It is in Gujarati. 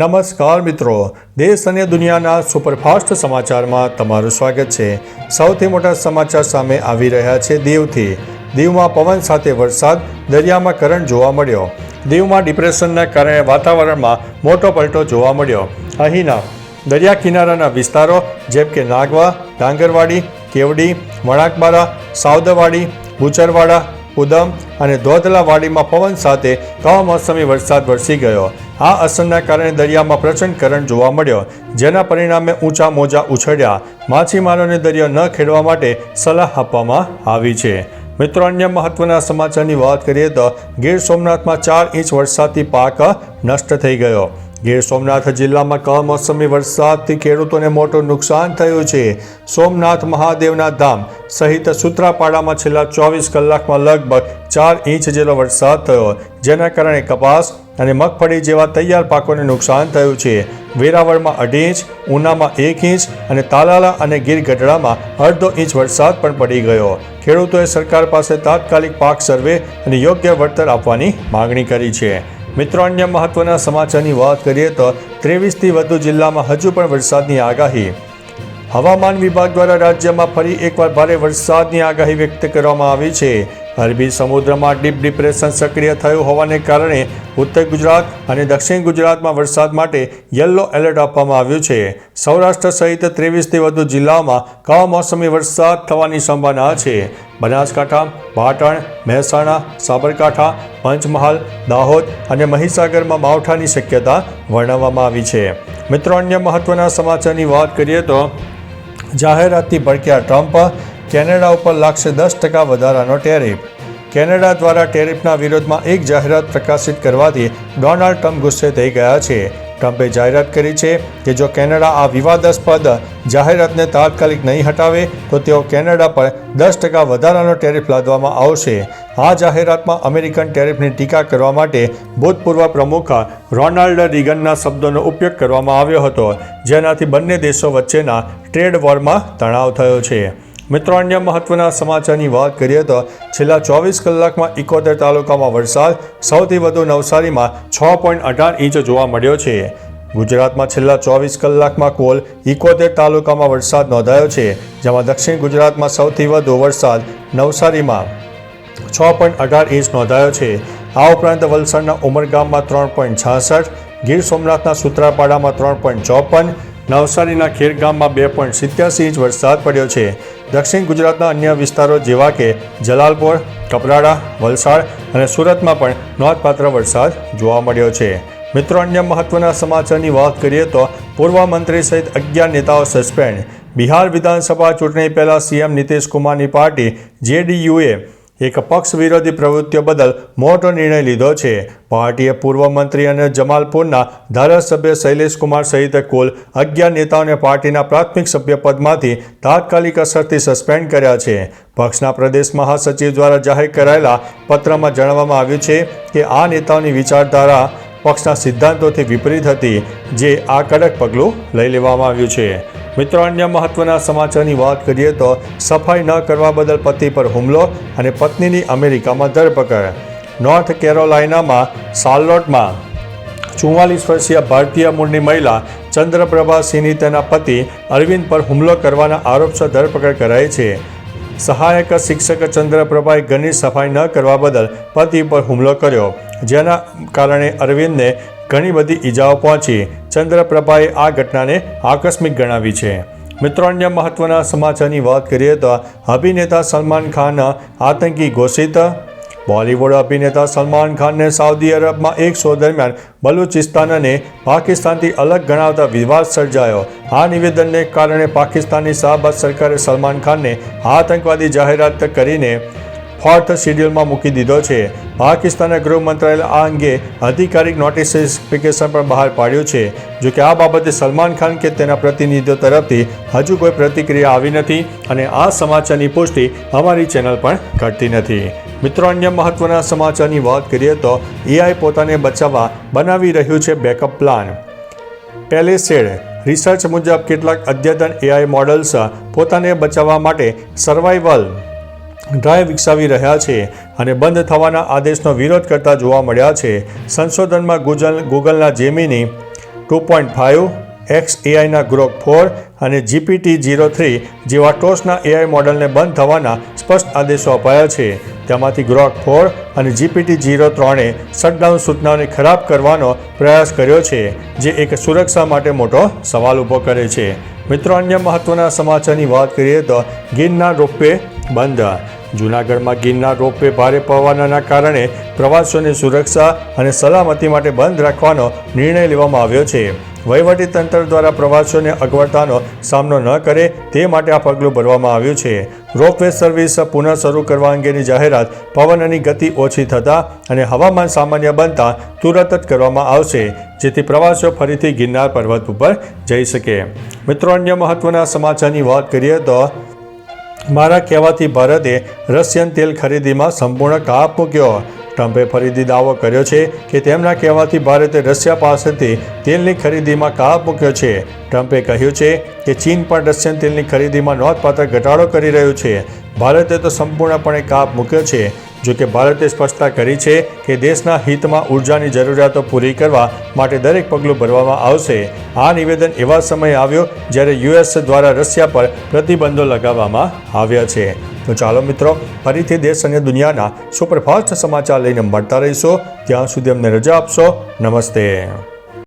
નમસ્કાર મિત્રો. દેશ અને દુનિયાના સુપરફાસ્ટ સમાચારમાં તમારું સ્વાગત છે. સૌથી મોટા સમાચાર સામે આવી રહ્યા છે દીવથી. દીવમાં પવન સાથે વરસાદ, દરિયામાં કરંટ જોવા મળ્યો. દીવમાં ડિપ્રેશનના કારણે વાતાવરણમાં મોટો પલટો જોવા મળ્યો. અહીંના દરિયા કિનારાના વિસ્તારો જેમ કે નાગવા, ડાંગરવાડી, કેવડી, વણાકબારા, સાવદવાડી, બુચરવાડા, ઉદમ અને ધોધલાવાડીમાં પવન સાથે કમોસમી વરસાદ વરસી ગયો. આ અસરના કારણે દરિયામાં પ્રચંડ કરંટ જોવા મળ્યો, જેના પરિણામે ઊંચા મોજા ઉછળ્યા. માછીમારોને દરિયો ન ખેડવા માટે સલાહ આપવામાં આવી છે. મિત્રો, અન્ય મહત્વના સમાચારની વાત કરીએ તો ગીર સોમનાથમાં ચાર ઇંચ વરસાદથી પાક નષ્ટ થઈ ગયો. ગીર સોમનાથ જિલ્લામાં કમોસમી વરસાદથી ખેડૂતોને મોટું નુકસાન થયું છે. સોમનાથ મહાદેવના ધામ સહિત સુત્રાપાડામાં છેલ્લા ચોવીસ કલાકમાં લગભગ ચાર ઇંચ જેટલો વરસાદ થયો, જેના કારણે કપાસ અને મગફળી જેવા તૈયાર પાકોને નુકસાન થયું છે. વેરાવળમાં અઢી ઇંચ, ઉનામાં એક ઇંચ અને તાલાલા અને ગીર ગઢડામાં અડધો ઇંચ વરસાદ પણ પડી ગયો. ખેડૂતોએ સરકાર પાસે તાત્કાલિક પાક સર્વે અને યોગ્ય વળતર આપવાની માગણી કરી છે. મિત્રો, અન્ય મહત્વના સમાચારની વાત કરીએ તો ત્રેવીસથી વધુ જિલ્લામાં હજુ પણ વરસાદની આગાહી. હવામાન વિભાગ દ્વારા રાજ્યમાં ફરી એકવાર ભારે વરસાદની આગાહી વ્યક્ત કરવામાં આવી છે. અરબી સમુદ્રમાં ડીપ ડિપ્રેશન સક્રિય થયું હોવાને કારણે ઉત્તર ગુજરાત અને દક્ષિણ ગુજરાતમાં વરસાદ માટે યલો એલર્ટ આપવામાં આવ્યું છે. સૌરાષ્ટ્ર સહિત ત્રેવીસથી વધુ જિલ્લાઓમાં કમોસમી વરસાદ થવાની સંભાવના છે. બનાસકાંઠા, પાટણ, મહેસાણા, સાબરકાંઠા, પંચમહાલ, દાહોદ અને મહીસાગરમાં માવઠાની શક્યતા વર્ણવવામાં આવી છે. મિત્રો, અન્ય મહત્વના સમાચારની વાત કરીએ તો જાહેરાતથી ભડક્યા ટ્રમ્પ કેનેડા ઉપર લાગશે દસ ટકા વધારાનો ટેરિફ. કેનેડા દ્વારા ટેરિફના વિરોધમાં એક જાહેરાત પ્રકાશિત કરવાથી ડોનાલ્ડ ટ્રમ્પ ગુસ્સે થઈ ગયા છે. ટ્રમ્પે જાહેરાત કરી છે કે જો કેનેડા આ વિવાદાસ્પદ જાહેરાતને તાત્કાલિક નહીં હટાવે, તો તેઓ કેનેડા પર દસ ટકા વધારાનો ટેરિફ લાદવામાં આવશે. આ જાહેરાતમાં અમેરિકન ટેરિફની ટીકા કરવા માટે ભૂતપૂર્વ પ્રમુખ રોનાલ્ડ રીગનના શબ્દોનો ઉપયોગ કરવામાં આવ્યો હતો, જેનાથી બંને દેશો વચ્ચેના ટ્રેડ વોરમાં તણાવ થયો છે. મિત્રો, અન્ય મહત્વના સમાચારની વાત કરીએ તો છેલ્લા ચોવીસ કલાકમાં ઇકોતેર તાલુકામાં વરસાદ, સૌથી વધુ નવસારીમાં છ પોઈન્ટ અઢાર ઇંચ જોવા મળ્યો છે. ગુજરાતમાં છેલ્લા ચોવીસ કલાકમાં કુલ ઇકોતેર તાલુકામાં વરસાદ નોંધાયો છે, જેમાં દક્ષિણ ગુજરાતમાં સૌથી વધુ વરસાદ નવસારીમાં છ પોઈન્ટ અઢાર ઇંચ નોંધાયો છે. આ ઉપરાંત વલસાડના ઉમરગામમાં ત્રણ પોઈન્ટ છાસઠ, ગીર સોમનાથના સુત્રાપાડામાં ત્રણ પોઈન્ટ ચોપન નવસારીના ખેર ગામમાં બે પોઈન્ટ સિત્યાસી ઇંચ વરસાદ પડ્યો છે. દક્ષિણ ગુજરાતના અન્ય વિસ્તારો જેવા કે જલાલપોર, કપરાડા, વલસાડ અને સુરતમાં પણ નોંધપાત્ર વરસાદ જોવા મળ્યો છે. મિત્રો, અન્ય મહત્વના સમાચારની વાત કરીએ તો પૂર્વ મંત્રી સહિત અગિયાર નેતાઓ સસ્પેન્ડ. બિહાર વિધાનસભા ચૂંટણી પહેલાં સીએમ નીતિશ કુમારની પાર્ટી જેડીયુએ એક પક્ષ વિરોધી પ્રવૃત્તિઓ બદલ મોટો નિર્ણય લીધો છે. પાર્ટીએ પૂર્વ મંત્રી અને જમાલપુરના ધારાસભ્ય શૈલેષ કુમાર સહિત કુલ અગિયાર નેતાઓને પાર્ટીના પ્રાથમિક સભ્યપદમાંથી તાત્કાલિક અસરથી સસ્પેન્ડ કર્યા છે. પક્ષના પ્રદેશ મહાસચિવ દ્વારા જાહેર કરાયેલા પત્રમાં જણાવવામાં આવ્યું છે કે આ નેતાઓની વિચારધારા પક્ષના સિદ્ધાંતોથી વિપરીત હતી, જે આ કડક પગલું લઈ લેવામાં આવ્યું છે. મિત્રો, અન્ય મહત્વના સમાચારની વાત કરીએ તો સફાઈ ન કરવા બદલ પતિ પર હુમલો અને પત્નીની અમેરિકામાં ધરપકડ. નોર્થ કેરોલાઇનામાં સાર્લોટમાં ચુમ્માલીસ વર્ષીય ભારતીય મૂળની મહિલા ચંદ્રપ્રભા સિંહની તેના પતિ અરવિંદ પર હુમલો કરવાના આરોપસર ધરપકડ કરાઈ છે. સહાયક શિક્ષક ચંદ્રપ્રભાએ ઘરની સફાઈ ન કરવા બદલ પતિ પર હુમલો કર્યો, જેના કારણે અરવિંદને ઘણી બધી ઈજાઓ પહોંચી. ચંદ્રપ્રભાએ આ ઘટનાને આકસ્મિક ગણાવી છે. મિત્રો, અન્ય મહત્વના સમાચારની વાત કરીએ તો અભિનેતા સલમાન ખાન આતંકી ઘોષિત. બોલિવૂડ અભિનેતા સલમાન ખાનને સાઉદી અરબમાં એક શો દરમિયાન બલુચિસ્તાનને પાકિસ્તાનથી અલગ ગણાવતા વિવાદ સર્જાયો. આ નિવેદનને કારણે પાકિસ્તાનની શાહબાદ સરકારે સલમાન ખાનને આતંકવાદી જાહેરાત કરીને ફોર્થ શેડ્યુલમાં મૂકી દીધો છે. પાકિસ્તાનના ગૃહ મંત્રાલય આ અંગે અધિકારિક નોટિફિકેશન પણ બહાર પાડ્યું છે. જો કે આ બાબતે સલમાન ખાન કે તેના પ્રતિનિધિઓ તરફથી હજુ કોઈ પ્રતિક્રિયા આવી નથી અને આ સમાચારની પુષ્ટિ અમારી ચેનલ પણ કરતી નથી. મિત્રો, અન્ય મહત્વના સમાચારની વાત કરીએ તો એઆઈ પોતાને બચાવવા બનાવી રહ્યું છે બેકઅપ પ્લાન. પેલેસેડ રિસર્ચ મુજબ કેટલાક અદ્યતન એઆઈ મોડલ્સ પોતાને બચાવવા માટે સર્વાઈવલ ડ્રાઈવ વિકસાવી રહ્યા છે અને બંધ થવાના આદેશનો વિરોધ કરતા જોવા મળ્યા છે. સંશોધનમાં Google, ગૂગલના Gemini two point five X એઆઈના Grok four અને જીપીટી જીરો થ્રી જેવા ટોસના એઆઈ મોડલને બંધ થવાના સ્પષ્ટ આદેશો અપાયા છે. તેમાંથી ગ્રોક ફોર અને જીપીટી જીરો ત્રણે શટડાઉન સૂચનાઓને ખરાબ કરવાનો પ્રયાસ કર્યો છે, જે એક સુરક્ષા માટે મોટો સવાલ ઊભો કરે છે. મિત્રો, અન્ય મહત્વના સમાચારની વાત કરીએ તો ગિરનાર રોપવે બંધ. જૂનાગઢમાં ગિરનાર રોપવે ભારે પવનના કારણે પ્રવાસીઓની સુરક્ષા અને સલામતી માટે બંધ રાખવાનો નિર્ણય લેવામાં આવ્યો છે. વહીવટી તંત્ર દ્વારા પ્રવાસીઓને અગવડતાનો સામનો ન કરે તે માટે આ પગલું ભરવામાં આવ્યું છે. રોપવે સર્વિસ પુનઃ શરૂ કરવા અંગેની જાહેરાત પવનની ગતિ ઓછી થતાં અને હવામાન સામાન્ય બનતા તુરત જ કરવામાં આવશે, જેથી પ્રવાસીઓ ફરીથી ગિરનાર પર્વત ઉપર જઈ શકે. મિત્રો, અન્ય મહત્વના સમાચારની વાત કરીએ તો મારા કહેવાથી ભારતે રશિયન તેલ ખરીદીમાં સંપૂર્ણ કાપ મૂક્યો ટ્રમ્પે ફરીથી દાવો કર્યો છે કે તેમના કહેવાથી ભારતે રશિયા પાસેથી તેલની ખરીદીમાં કાપ મૂક્યો છે. ટ્રમ્પે કહ્યું છે કે ચીન પણ રશિયન તેલની ખરીદીમાં નોંધપાત્ર ઘટાડો કરી રહ્યું છે. ભારતે તો સંપૂર્ણપણે કાપ મૂક્યો છે. જો કે ભારતે સ્પષ્ટતા કરી છે કે દેશના હિતમાં ઉર્જાની જરૂરિયાતો પૂરી કરવા માટે દરેક પગલું ભરવામાં આવશે. આ નિવેદન એવા સમયે આવ્યો જ્યારે યુએસ દ્વારા રશિયા પર પ્રતિબંધો લગાવવામાં આવ્યા છે. તો ચાલો મિત્રો, ફરીથી દેશ અને દુનિયાના સુપરફાસ્ટ સમાચાર લઈને મળતા રહીશો. ત્યાં સુધી અમને રજા આપશો. નમસ્તે.